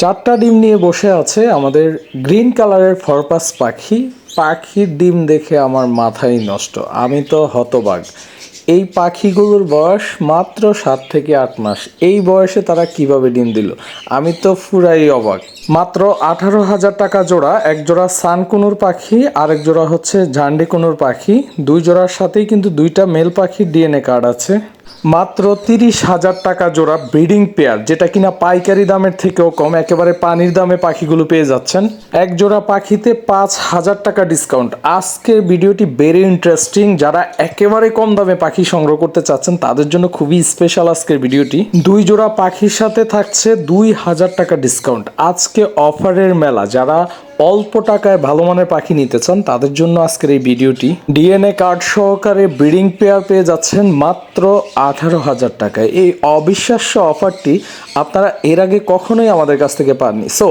চারটা ডিম নিয়ে বসে আছে আমাদের গ্রিন কালারের ফরপাস পাখি। পাখির ডিম দেখে আমার মাথাই নষ্ট। আমি তো হতবাগ এই পাখিগুলোর বয়স মাত্র সাত থেকে আট মাস। এই বয়সে তারা কীভাবে ডিম দিল? আমি তো ফুরাই অবাক। মাত্র আঠারো হাজার টাকা জোড়া, এক জোড়া সানকুনুর পাখি, আরেক জোড়া হচ্ছে ঝান্ডিকুনুর পাখি। দুই জোড়ার সাথেই কিন্তু দুইটা মেল পাখির ডিএনএ কার্ড আছে। মাত্র তিরিশ হাজার টাকা জোড়া ব্রিডিং পেয়ার, যেটা কিনা পাইকারি দামের থেকেও কম, একেবারে পানির দামে পাখিগুলো পেয়ে যাচ্ছেন। এক জোড়া পাখিতে পাঁচ হাজার টাকা ডিসকাউন্ট আজকের ভিডিওটি ভেরি ইন্টারেস্টিং যারা একেবারে কম দামে পাখি সংগ্রহ করতে চাচ্ছেন, তাদের জন্য খুবই স্পেশাল আজকের ভিডিওটি। দুই জোড়া পাখির সাথে থাকছে দুই হাজার টাকা ডিসকাউন্ট আজকে অফারের মেলা, যারা অল্প টাকায় ভালো মানের পাখি নিতে চান, তাদের জন্য আজকের এই ভিডিওটি। ডিএনএ কার্ড সহকারে ব্রিডিং পেয়ার পেয়ে যাচ্ছেন মাত্র আঠারো হাজার টাকায়। এই অবিশ্বাস্য অফারটি আপনারা এর আগে কখনোই আমাদের কাছ থেকে পাননি। সো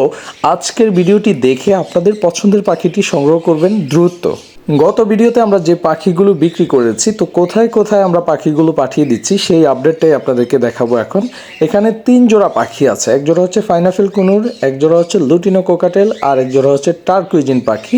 আজকের ভিডিওটি দেখে আপনাদের পছন্দের পাখিটি সংগ্রহ করবেন দ্রুত। গত ভিডিওতে আমরা যে পাখিগুলো বিক্রি করেছি, তো কোথায় কোথায় আমরা পাখিগুলো পাঠিয়ে দিচ্ছি সেই আপডেটটাই আপনাদেরকে দেখাবো এখন। এখানে তিন জোড়া পাখি আছে, এক জোড়া হচ্ছে ফাইনাফিল কুনুর, এক জোড়া হচ্ছে লুটিনো কোকাটেল, আর এক জোড়া হচ্ছে টার্কুইজিন পাখি।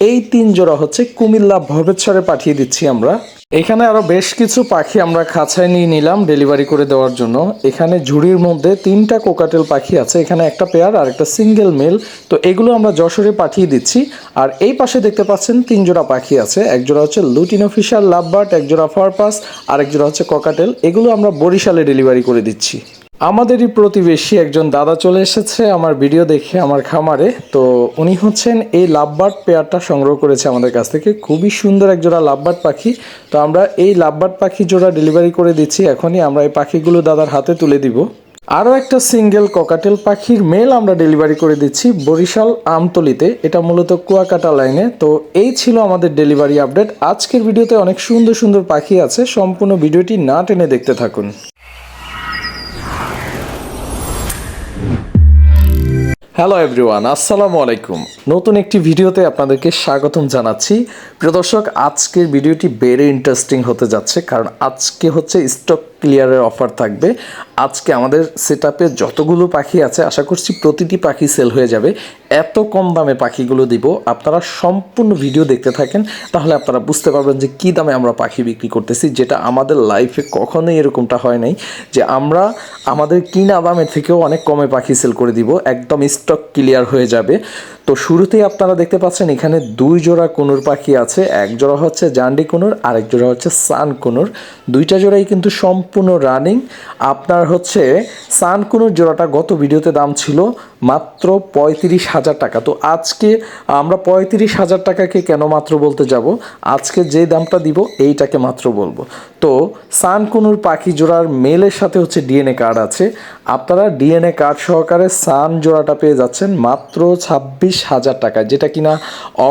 এই তিন জোড়া হচ্ছে কুমিল্লা ভবেশ্বরে পাঠিয়ে দিচ্ছি আমরা। এখানে আরও বেশ কিছু পাখি আমরা খাঁচায় নিয়ে নিলাম ডেলিভারি করে দেওয়ার জন্য। এখানে ঝুড়ির মধ্যে তিনটা কোকাটেল পাখি আছে, এখানে একটা পেয়ার আর একটা সিঙ্গেল মেল। তো এগুলো আমরা যশোরে পাঠিয়ে দিচ্ছি। আর এই পাশে দেখতে পাচ্ছেন তিন জোড়া পাখি আছে। এক জোড়া হচ্ছে লুটিন অফিসার লাভবার্ড, এক জোড়া ফারপাস, আর এক জোড়া হচ্ছে কোকাটেল। এগুলো আমরা বরিশালে ডেলিভারি করে দিচ্ছি। আমাদেরই প্রতিবেশী একজন দাদা চলে এসেছে আমার ভিডিও দেখে আমার খামারে। তো উনি হচ্ছেন এই লাভবার্ড পেয়ারটা সংগ্রহ করেছে আমাদের কাছ থেকে। খুবই সুন্দর এক জোড়া লাভবার্ড পাখি। তো আমরা এই লাভবার্ড পাখি জোড়া ডেলিভারি করে দিচ্ছি। এখনই আমরা এই পাখিগুলো দাদার হাতে তুলে দিব। আরও একটা সিঙ্গেল ককাটেল পাখির মেল আমরা ডেলিভারি করে দিচ্ছি বরিশাল আমতলিতে। এটা মূলত কুয়াকাটা লাইনে। তো এই ছিল আমাদের ডেলিভারি আপডেট। আজকের ভিডিওতে অনেক সুন্দর সুন্দর পাখি আছে। সম্পূর্ণ ভিডিওটি না টেনে দেখতে থাকুন। হ্যালো এভরিওয়ান আসসালামু আলাইকুম নতুন একটি ভিডিওতে আপনাদেরকে স্বাগতম জানাচ্ছি। প্রিয় দর্শক, আজকের ভিডিওটি ভেরি ইন্টারেস্টিং হতে যাচ্ছে, কারণ আজকে হচ্ছে স্টক ক্লিয়ারের অফার থাকবে। আজকে আমাদের সেট যতগুলো পাখি আছে, আশা করছি প্রতিটি পাখি সেল হয়ে যাবে। এত কম দামে পাখিগুলো দিব। আপনারা সম্পূর্ণ ভিডিও দেখতে থাকেন, তাহলে আপনারা বুঝতে পারবেন যে কী দামে আমরা পাখি বিক্রি করতেছি, যেটা আমাদের লাইফে কখনোই এরকমটা হয় নাই যে আমরা আমাদের কিনা দামের থেকেও অনেক কমে পাখি সেল করে দিব, একদম স্টক ক্লিয়ার হয়ে যাবে। তো শুরুতেই আপনারা দেখতে পাচ্ছেন এখানে দুই জোড়া কুনুর পাখি আছে, এক জোড়া হচ্ছে জান্ডি কুনুর, আরেক জোড়া হচ্ছে সান কুনুর। দুইটা জোড়াই কিন্তু সম্পূর্ণ রানিং আপনার হচ্ছে সান কুনুর জোড়াটা গত ভিডিওতে দাম ছিল মাত্র পঁয়ত্রিশ হাজার টাকা। তো আজকে আমরা পঁয়ত্রিশ হাজার টাকাকে কেন মাত্র বলতে যাব? আজকে যে দামটা দিব, এইটাকে মাত্র বলব। তো সান কুনুর পাখি জোড়ার মেলের সাথে হচ্ছে ডিএনএ কার্ড আছে। আপনারা ডিএনএ কার্ড সহকারে সান জোড়াটা পেয়ে যাচ্ছেন মাত্র ছাব্বিশ হাজার টাকা যেটা কিনা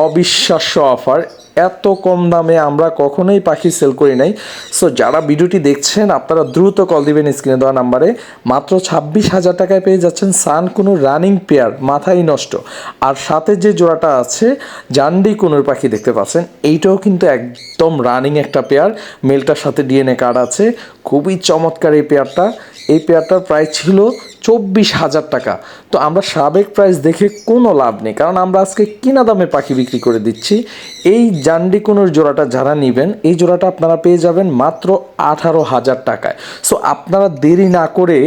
অবিশ্বাস্য অফার এত কম দামে আমরা কখনোই পাখি সেল করি নাই। সো যারা ভিডিওটি দেখছেন, আপনারা দ্রুত কল দিবেন স্ক্রিনে দেওয়া নাম্বারে। মাত্র ছাব্বিশ হাজার টাকায় পেয়ে যাচ্ছেন সান কোনো রানিং পেয়ার মাথাই নষ্ট। আর সাথে যে জোড়াটা আছে জান্ডি কোনোর পাখি দেখতে পাচ্ছেন, এইটাও কিন্তু একদম রানিং একটা পেয়ার মেলটার সাথে ডিএনএ কার্ড আছে। খুবই চমৎকার এই পেয়ারটা এই পেয়ারটার প্রাইস ছিল চব্বিশ হাজার টাকা। তো আমরা সাবেক প্রাইস দেখে কোনো লাভ নেই, কারণ আমরা আজকে কিনা দামে পাখি বিক্রি করে দিচ্ছি। এই জান্ডি কোনোর জোড়াটা যারা নেবেন, এই জোড়াটা আপনারা পেয়ে যাবেন মাত্র আঠারো হাজার টাকায়। সো আপনারা দেরি না করে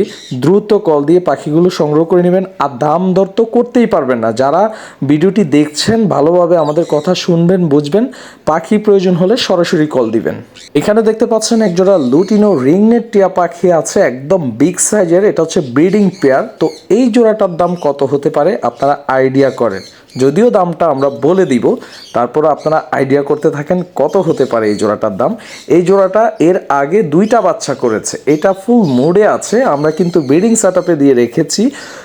দ্রুত কল দিয়ে পাখিগুলো সংগ্রহ করে নেবেন, আর দাম দর তো করতেই পারবেন না। যারা ভিডিওটি দেখছেন, ভালোভাবে আমাদের কথা শুনবেন, বুঝবেন, পাখি প্রয়োজন হলে সরাসরি কল দিবেন। এখানে দেখতে পাচ্ছেন একজোড়া লুটিনো রিংনেট টিয়া পাখি আছে, একদম বিগ সাইজের এটা হচ্ছে ব্রিডিং পেয়ার, তো এই জোড়াটার দাম কত হতে পারে আপনারা আইডিয়া করেন। যদিও দামটা আমরা বলে দিব, তারপর আপনারা আইডিয়া করতে থাকেন কত হতে পারে এই জোড়াটার দাম। এই জোড়াটা এর আগে দুইটা বাচ্চা করেছে, এটা ফুল মোডে আছে, আমরা কিন্তু ব্রিডিং সেট দিয়ে রেখেছি।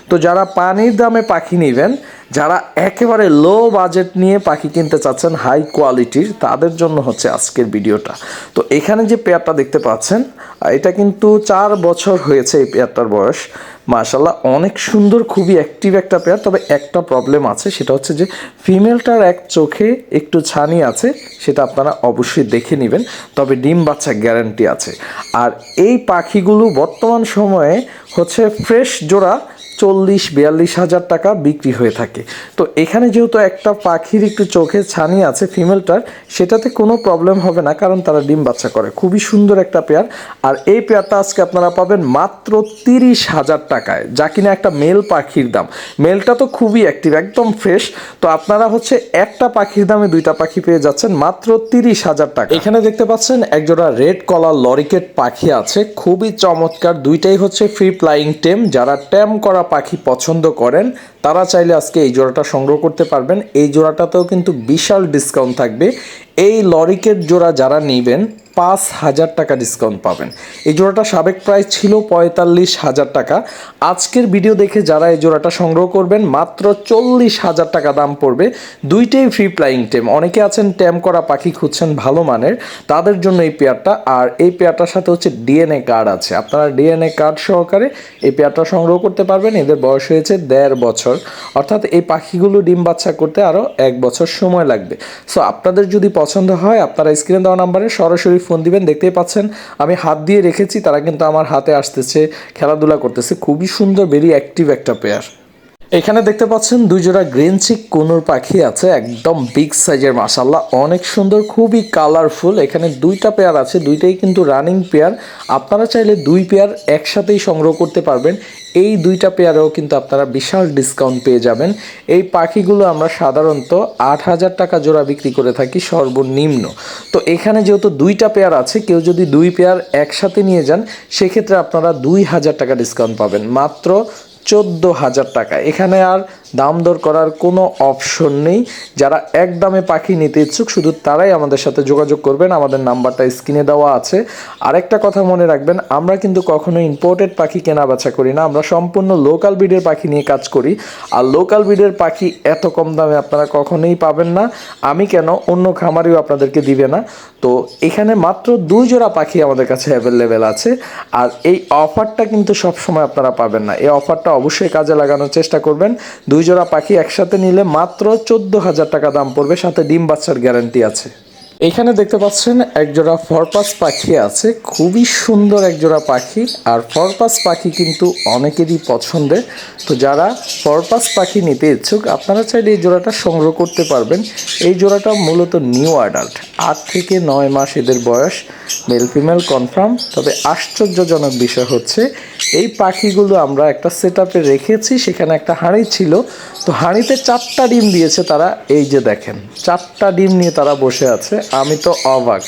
তো যারা পানির দামে পাখি নেবেন যারা একেবারে লো বাজেট নিয়ে পাখি কিনতে চাচ্ছেন হাই কোয়ালিটির তাদের জন্য হচ্ছে আজকের ভিডিওটা। তো এখানে যে পেয়ারটা দেখতে পাচ্ছেন, এটা কিন্তু চার বছর হয়েছে এই পেয়ারটার বয়স। মাশাল্লাহ অনেক সুন্দর, খুবই অ্যাক্টিভ একটা পেয়ার তবে একটা প্রবলেম আছে, সেটা হচ্ছে যে ফিমেলটার এক চোখে একটু ছানি আছে, সেটা আপনারা অবশ্যই দেখে নেবেন, তবে ডিম বাচ্চা গ্যারান্টি আছে। আর এই পাখিগুলো বর্তমান সময়ে হচ্ছে ফ্রেশ জোড়া চল্লিশ বিয়াল্লিশ হাজার টাকা বিক্রি হয়ে থাকে। তো এখানে যেহেতু একটা পাখির একটু চোখে ছানি আছে ফিমেলটার সেটাতে কোনো প্রবলেম হবে না, কারণ তারা ডিম বাচ্চা করে। খুবই সুন্দর একটা পেয়ার আর এই পেয়ারটা আজকে আপনারা পাবেন মাত্র তিরিশ হাজার টাকায়, যা কিনা একটা মেল পাখির দাম। মেলটা তো খুবই অ্যাক্টিভ একদম ফ্রেশ তো আপনারা হচ্ছে একটা পাখির দামে দুইটা পাখি পেয়ে যাচ্ছেন মাত্র তিরিশ হাজার টাকা। এখানে দেখতে পাচ্ছেন একজোড়া রেড কলার লরিকেট পাখি আছে, খুবই চমৎকার। দুইটাই হচ্ছে ফ্রি ফ্লাইং টেম যারা ট্যাম করা পাখি পছন্দ করেন তারা চাইলে আজকে এই জোড়াটা সংগ্রহ করতে পারবেন। এই জোড়াটাতেও কিন্তু বিশাল ডিসকাউন্ট থাকবে। এই লরিকেট জোড়া যারা নেবেন, পাঁচ হাজার টাকা ডিসকাউন্ট পাবেন। এই জোড়াটা সাবেক প্রাইস ছিল পঁয়তাল্লিশ হাজার টাকা। আজকের ভিডিও দেখে যারা এই জোড়াটা সংগ্রহ করবেন, মাত্র চল্লিশ হাজার টাকা দাম পড়বে। দুইটাই ফ্রি ফ্লাইং টেম অনেকে আছেন ট্যাম করা পাখি খুঁজছেন ভালো মানের। তাদের জন্য এই পেয়ারটা আর এই পেয়ারটার সাথে হচ্ছে ডিএনএ কার্ড আছে। আপনারা ডিএনএ কার্ড সহকারে এই পেয়ারটা সংগ্রহ করতে পারবেন। এদের বয়স হয়েছে দেড় বছর, অর্থাৎ এই পাখিগুলো ডিম বাচ্চা করতে আরও এক বছর সময় লাগবে। সো আপনাদের যদি পছন্দ হয়, আপনারা স্ক্রিনে দেওয়া নাম্বারে সরাসরি ফোন দিবেন, দেখতেই পাচ্ছেন আমি হাত দিয়ে রেখেছি, তারা কিন্তু আমার হাতে আসতেছে, খেলাধুলা করতেছে, খুবই সুন্দর ভেরি অ্যাক্টিভ একটা পেয়ার এখানে দেখতে পাচ্ছেন দুই জোড়া গ্রিন চিক কুনুর পাখি আছে, একদম বিগ সাইজের মাসাল্লাহ অনেক সুন্দর, খুবই কালারফুল এখানে দুইটা পেয়ার আছে, দুইটাই কিন্তু রানিং পেয়ার আপনারা চাইলে দুই পেয়ার একসাথেই সংগ্রহ করতে পারবেন। এই দুইটা পেয়ারেও কিন্তু আপনারা বিশাল ডিসকাউন্ট পেয়ে যাবেন। এই পাখিগুলো আমরা সাধারণত আট হাজার টাকা জোড়া বিক্রি করে থাকি সর্বনিম্ন। তো এখানে যেহেতু দুইটা পেয়ার আছে, কেউ যদি দুই পেয়ার একসাথে নিয়ে যান, সেক্ষেত্রে আপনারা দুই হাজার টাকা ডিসকাউন্ট পাবেন। মাত্র চোদ্দ হাজার টাকা। এখানে আর দাম দর করার কোনো অপশন নেই। যারা এক দামে পাখি নিতে ইচ্ছুক, শুধু তারাই আমাদের সাথে যোগাযোগ করবেন। আমাদের নাম্বারটা স্ক্রিনে দেওয়া আছে। আরেকটা কথা মনে রাখবেন, আমরা কিন্তু কখনো ইম্পোর্টেড পাখি কেনা বেচা করি না। আমরা সম্পূর্ণ লোকাল ব্রিডের পাখি নিয়ে কাজ করি। আর লোকাল ব্রিডের পাখি এত কম দামে আপনারা কখনোই পাবেন না। আমি কেন? অন্য খামারিও আপনাদেরকে দিবে না। তো এখানে মাত্র দুই জোড়া পাখি আমাদের কাছে অ্যাভেলেবেল আছে। আর এই অফারটা কিন্তু সবসময় আপনারা পাবেন না। এই অফারটা অবশ্যই কাজে লাগানোর চেষ্টা করবেন। দুই জোড়া পাখি একসাথে নিলে মাত্র চোদ্দ হাজার টাকা দাম পড়বে, সাথে ডিম বাচ্চার গ্যারান্টি আছে। এখানে দেখতে পাচ্ছেন একজোড়া ফরপাস পাখি আছে, খুবই সুন্দর একজোড়া পাখি, আর ফরপাস পাখি কিন্তু অনেকেরই পছন্দের। তো যারা ফরপাস পাখি নিতে ইচ্ছুক, আপনারা চাইলে এই জোড়াটা সংগ্রহ করতে পারবেন। এই জোড়াটা মূলত নিউ অ্যাডাল্ট, আট থেকে নয় মাস এদের বয়স, মেল ফিমেল কনফার্ম। তবে আশ্চর্যজনক বিষয় হচ্ছে, এই পাখিগুলো আমরা একটা সেট রেখেছি, সেখানে একটা হাঁড়ি ছিল। তো হাঁড়িতে চারটা ডিম দিয়েছে তারা, এই যে দেখেন, চারটা ডিম নিয়ে তারা বসে আছে। আমি তো অবাক।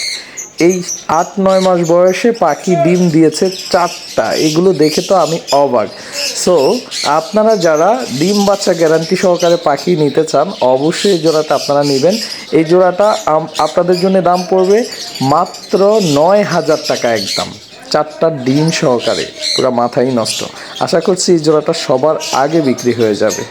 এই আট, নয় মাস বয়সে পাখি ডিম দিয়েছে চারটা। এগুলো দেখে তো আমি অবাক। সো আপনারা যারা ডিম বাচ্চা গ্যারান্টি সহকারে পাখি নিতে চান, অবশ্যই এই জোড়াটা আপনারা নেবেন। এই জোড়াটা আপনাদের জন্য দাম পড়বে মাত্র নয় হাজার টাকা একদম। চারটা ডিম সহকারে, পুরো মাথাই নষ্ট। আশা করছি এই জোড়াটা সবার আগে বিক্রি হয়ে যাবে।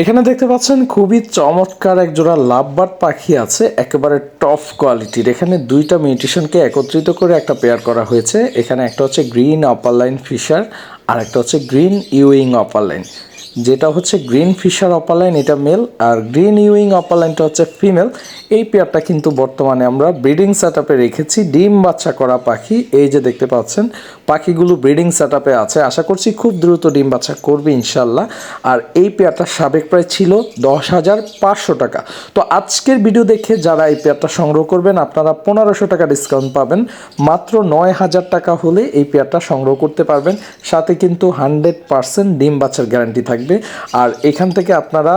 এখানে দেখতে পাচ্ছেন খুবই চমৎকার এক জোড়া লাভবার্ড পাখি আছে, একেবারে টফ কোয়ালিটির এখানে দুইটা মিউটিশনকে একত্রিত করে একটা পেয়ার করা হয়েছে। এখানে একটা হচ্ছে গ্রিন অপার লাইন ফিশার আর একটা হচ্ছে গ্রিন ইউইং অপার লাইন যেটা হচ্ছে গ্রিন ফিশার অপালাইন, এটা মেল, আর গ্রিন ইউইং অপালাইনটা হচ্ছে ফিমেল। এই পেয়ারটা কিন্তু বর্তমানে আমরা ব্রিডিং সেট রেখেছি, ডিম বাচ্চা করা পাখি। এই যে দেখতে পাচ্ছেন, পাখিগুলো ব্রিডিং সেট আছে। আশা করছি খুব দ্রুত ডিম বাচ্চা করবে ইনশাল্লাহ আর এই পেয়ারটার সাবেক প্রায় ছিল দশ হাজার পাঁচশো টাকা। তো আজকের ভিডিও দেখে যারা এই পেয়ারটা সংগ্রহ করবেন, আপনারা পনেরোশো টাকা ডিসকাউন্ট পাবেন। মাত্র নয় হাজার টাকা হলে এই পেয়ারটা সংগ্রহ করতে পারবেন। সাথে কিন্তু হান্ড্রেড পার্সেন্ট ডিম বাচ্চার গ্যারান্টি থাকবে। আর এখান থেকে আপনারা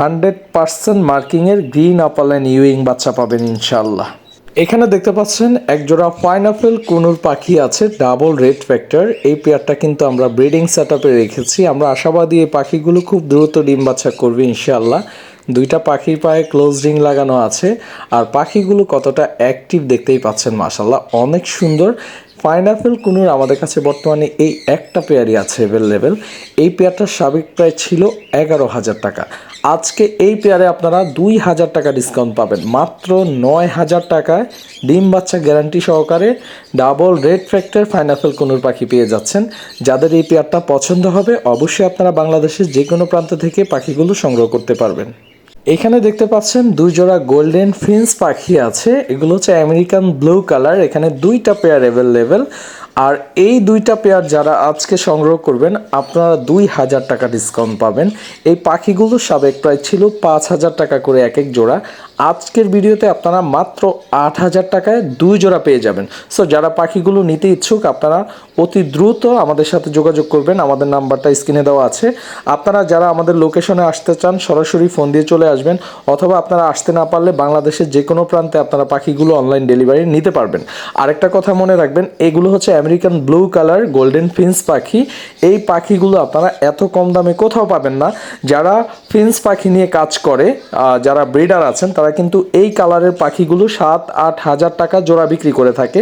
হান্ড্রেড পার্সেন্ট মার্কিংয়ের গ্রিন অপালাইন ইউইং বাচ্চা পাবেন ইনশাল্লাহ এখানে দেখতে পাচ্ছেন, একজোড়া পাইনাপেল কুনুর পাখি আছে, ডাবল রেড ফ্যাক্টর। এই পেয়ারটা কিন্তু আমরা ব্রিডিং সেট রেখেছি। আমরা আশাবাদী এই পাখিগুলো খুব দ্রুত ডিম বাচ্চা করবে ইনশাল্লাহ দুইটা পাখির পায়ে ক্লোজ রিং লাগানো আছে। আর পাখিগুলো কতটা অ্যাক্টিভ দেখতেই পাচ্ছেন মাসাল্লাহ অনেক সুন্দর পাইনাপেল, কুনুর আমাদের কাছে বর্তমানে এই একটা পেয়ারই আছে অ্যাভেলেবেল এই পেয়ারটার সাবেক প্রায় ছিল এগারো হাজার টাকা। আজকে এই পেয়ারে আপনারা দুই হাজার টাকা ডিসকাউন্ট পাবেন। মাত্র নয় হাজার টাকায় ডিম বাচ্চা গ্যারান্টি সহকারে double red factor pineapple, conure পাখি পেয়ে যাচ্ছেন। যাদের এই পেয়ারটা পছন্দ হবে, অবশ্যই আপনারা বাংলাদেশের যে কোনো প্রান্ত থেকে পাখিগুলো সংগ্রহ করতে পারবেন। এখানে দেখতে পাচ্ছেন দুই জোড়া গোল্ডেন ফিন্স পাখি আছে। এগুলো হচ্ছে আমেরিকান ব্লু কালার এখানে দুইটা পেয়ার অ্যাভেলেবেল আর এই দুইটা পেয়ার যারা আজকে সংগ্রহ করবেন, আপনারা দুই হাজার টাকা ডিসকাউন্ট পাবেন। এই পাখিগুলো সাবেক প্রায় ছিল পাঁচ হাজার টাকা করে এক এক জোড়া। আজকের ভিডিওতে আপনারা মাত্র আট হাজার টাকায় দুই জোড়া পেয়ে যাবেন। সো যারা পাখিগুলো নিতে ইচ্ছুক, আপনারা অতি দ্রুত আমাদের সাথে যোগাযোগ করবেন। আমাদের নাম্বারটা স্ক্রিনে দেওয়া আছে। আপনারা যারা আমাদের লোকেশনে আসতে চান, সরাসরি ফোন দিয়ে চলে আসবেন, অথবা আপনারা আসতে না পারলে বাংলাদেশের যে কোনো প্রান্তে আপনারা পাখিগুলো অনলাইন ডেলিভারি নিতে পারবেন। আরেকটা কথা মনে রাখবেন, এগুলো হচ্ছে American blue colour golden fins পাখি। এই পাখিগুলো আপনারা এত কম দামে কোথাও পাবেন না। যারা ফিন্স পাখি নিয়ে কাজ করে যারা ব্রিডার আছেন, তারা কিন্তু এই কালারের পাখিগুলো সাত, আট হাজার টাকা জোড়া বিক্রি করে থাকে।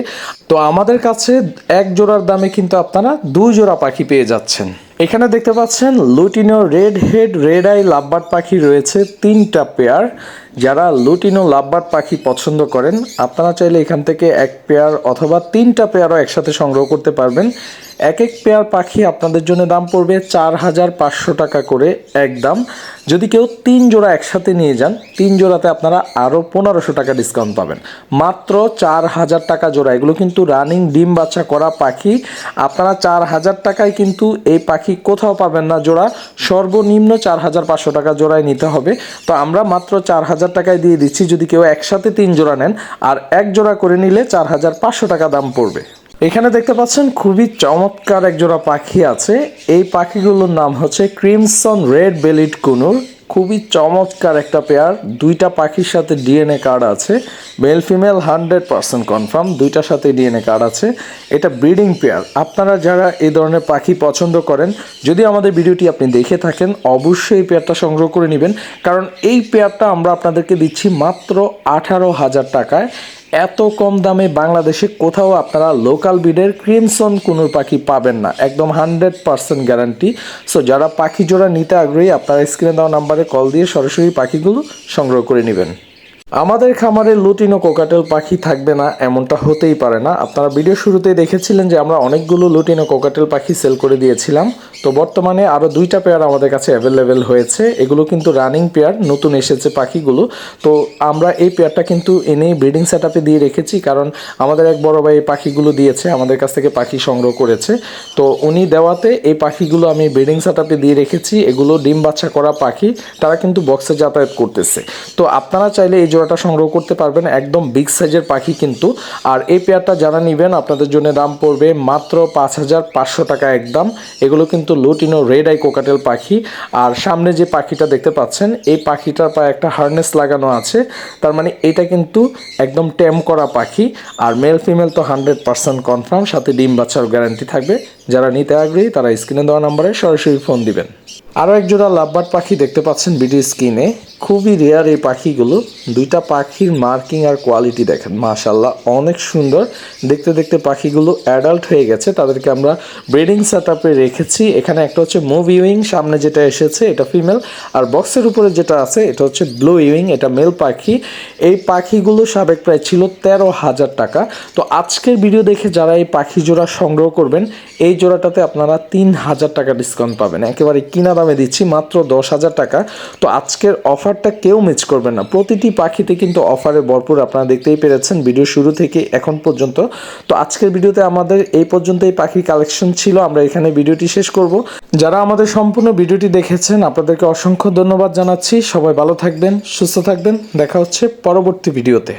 তো আমাদের কাছে এক জোড়ার দামে কিন্তু আপনারা দুই জোড়া পাখি পেয়ে যাচ্ছেন। এখানে দেখতে পাচ্ছেন, lutino red head, red eye lovebird পাখি রয়েছে তিনটা পেয়ার যারা লুটিনো লাভবার্ড পাখি পছন্দ করেন, আপনারা চাইলে এখান থেকে এক পেয়ার অথবা তিনটা পেয়ারও একসাথে সংগ্রহ করতে পারবেন। এক এক পেয়ার পাখি আপনাদের জন্য দাম পড়বে চার হাজার পাঁচশো টাকা করে এক দাম। যদি কেউ তিন জোড়া একসাথে নিয়ে যান, তিন জোড়াতে আপনারা আরও পনেরোশো টাকা ডিসকাউন্ট পাবেন। মাত্র চার হাজার টাকা জোড়া। এগুলো কিন্তু রানিং ডিম বাচ্চা করা পাখি। আপনারা চার হাজার টাকায় কিন্তু এই পাখি কোথাও পাবেন না জোড়া। সর্বনিম্ন চার হাজার পাঁচশো টাকা জোড়ায় নিতে হবে। তো আমরা মাত্র চার হাজার টাকায় দিয়ে দিচ্ছি, যদি কেউ একসাথে তিন জোড়া নেন, আর এক জোড়া করে নিলে চার হাজার পাঁচশো টাকা দাম পড়বে। এখানে দেখতে পাচ্ছেন খুবই চমৎকার এক জোড়া পাখি আছে। এই পাখিগুলোর নাম হচ্ছে ক্রিমসন রেড বেলিড কুনুর খুবই চমৎকার একটা পেয়ার দুইটা পাখির সাথে ডিএনএ কার্ড আছে। Male female hundred percent confirm দুইটার সাথে ডিএনএ কার্ড আছে। এটা ব্রিডিং পেয়ার আপনারা যারা এই ধরনের পাখি পছন্দ করেন, যদি আমাদের ভিডিওটি আপনি দেখে থাকেন, অবশ্যই এই পেয়ারটা সংগ্রহ করে নেবেন। কারণ এই পেয়ারটা আমরা আপনাদেরকে দিচ্ছি মাত্র আঠারো হাজার টাকায়। এত কম দামে বাংলাদেশে কোথাও আপনারা লোকাল বিডের ক্রিমসন কোনো পাখি পাবেন না। একদম হান্ড্রেড পার্সেন্ট গ্যারান্টি সো যারা পাখি জোড়া নিতে আগ্রহী, আপনারা স্ক্রিনে দেওয়া নাম্বারে কল দিয়ে সরাসরি পাখিগুলো সংগ্রহ করে নেবেন। আমাদের খামারে লুটিনো কোকাটেল পাখি থাকবে না, এমনটা হতেই পারে না। আপনারা ভিডিও শুরুতেই দেখেছিলেন যে আমরা অনেকগুলো লুটিনো কোকাটেল পাখি সেল করে দিয়েছিলাম। তো বর্তমানে আরও দুইটা পেয়ার আমাদের কাছে অ্যাভেলেবেল হয়েছে। এগুলো কিন্তু রানিং পেয়ার নতুন এসেছে পাখিগুলো। তো আমরা এই পেয়ারটা কিন্তু এনেই ব্রিডিং সেট দিয়ে রেখেছি, কারণ আমাদের এক বড় ভাই এই পাখিগুলো দিয়েছে, আমাদের কাছ থেকে পাখি সংগ্রহ করেছে। তো উনি দেওয়াতে এই পাখিগুলো আমি ব্রিডিং সেট দিয়ে রেখেছি, এগুলো ডিম বাচ্চা করা পাখি, তারা কিন্তু বক্সে যাতায়াত করতেছে। তো আপনারা চাইলে এই জোড়াটা সংগ্রহ করতে পারবেন, একদম বিগ সাইজের পাখি কিন্তু। আর এই পেয়ারটা যারা নেবেন, আপনাদের জন্য দাম পড়বে মাত্র পাঁচ হাজার পাঁচশো টাকা একদম। এগুলো কিন্তু লুটিনো রেড আই কোকাটেল পাখি। আর সামনে যে পাখিটা দেখতে পাচ্ছেন, এই পাখিটার পায়ে একটা হার্নেস লাগানো আছে। তার মানে এটা কিন্তু একদম টেম করা পাখি। আর মেল ফিমেল তো হান্ড্রেড পার্সেন্ট কনফার্ম, সাথে ডিম বাচ্চার গ্যারান্টি থাকবে। যারা নিতে আগ্রহী, তারা স্ক্রিনে দেওয়া নাম্বারে সরাসরি ফোন দিবেন। আরও এক জোড়া পাখি দেখতে পাচ্ছেন বিডি স্ক্রিনে। খুবই রেয়ার এই পাখিগুলো। দুইটা পাখির মার্কিং আর কোয়ালিটি দেখেন মাশাল্লাহ অনেক সুন্দর। দেখতে দেখতে পাখিগুলো অ্যাডাল্ট হয়ে গেছে। তাদেরকে আমরা ব্রিডিং সেট রেখেছি। এখানে একটা হচ্ছে মুভ ইউইং, সামনে যেটা এসেছে এটা ফিমেল, আর বক্সের উপরে যেটা আছে এটা হচ্ছে ব্লু ইউইং, এটা মেল পাখি। এই পাখিগুলো সাবেক প্রায় ছিল তেরো হাজার টাকা। তো আজকের ভিডিও দেখে যারা এই পাখি জোড়া সংগ্রহ করবেন, এই জোড়াটাতে আপনারা তিন হাজার টাকা ডিসকাউন্ট পাবেন। একেবারে কিনা দামে দিচ্ছি মাত্র দশ হাজার টাকা। তো আজকের অফারটা কেউ মিস করবেন না। প্রতিটি পাখিতে কিন্তু অফারে ভরপুর আপনারা দেখতেই পেরেছেন ভিডিও শুরু থেকে এখন পর্যন্ত। তো আজকের ভিডিওতে আমাদের এই পর্যন্ত এই পাখির কালেকশন ছিল। আমরা এখানে ভিডিওটি শেষ করব। যারা আমাদের সম্পূর্ণ ভিডিওটি দেখেছেন, আপনাদেরকে অসংখ্য ধন্যবাদ জানাচ্ছি। সবাই ভালো থাকবেন, সুস্থ থাকবেন। দেখা হচ্ছে পরবর্তী ভিডিওতে।